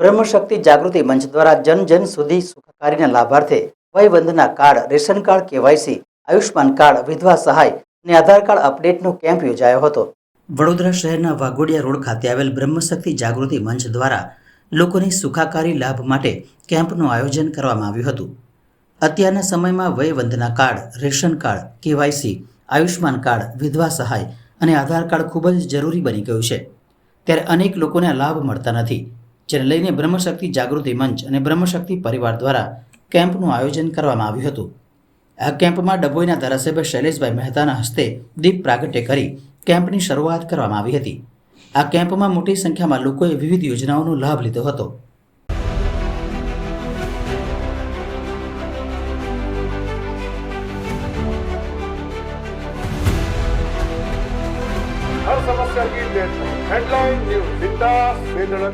બ્રહ્મશક્તિ જાગૃતિ મંચ દ્વારા જન જન સુધી સુખાકારીના લાભાર્થે Vayvandana card, ration card, KYC Ayushman card, વિધવા સહાય અને આધાર કાર્ડ અપડેટનો કેમ્પ યોજાયો હતો. વડોદરા શહેરના વાઘોડિયા રોડ ખાતે આવેલ બ્રહ્મશક્તિ જાગૃતિ મંચ દ્વારા લોકોની સુખાકારી લાભ માટે કેમ્પનું આયોજન કરવામાં આવ્યું હતું. અત્યારના સમયમાં Vayvandana card, ration card, KYC Ayushman card, વિધવા સહાય અને આધાર કાર્ડ ખૂબ જ જરૂરી બની ગયું છે. ત્યારે અનેક લોકોને લાભ મળતા નથી. જેને લઈને બ્રહ્મશક્તિ જાગૃતિ મંચ અને બ્રહ્મશક્તિ પરિવાર દ્વારા કેમ્પનું આયોજન કરવામાં આવ્યું હતું. આ કેમ્પમાં ડભોઈના ધારાસભ્ય શૈલેષભાઈ મહેતાના હસ્તે દીપ પ્રાગટ્ય કરી કેમ્પની શરૂઆત કરવામાં આવી હતી. આ કેમ્પમાં મોટી સંખ્યામાં લોકોએ વિવિધ યોજનાઓનો લાભ લીધો હતો. હર સમસ્યા કી હેડલાઇન ન્યૂઝ બિંદાસ બેધડક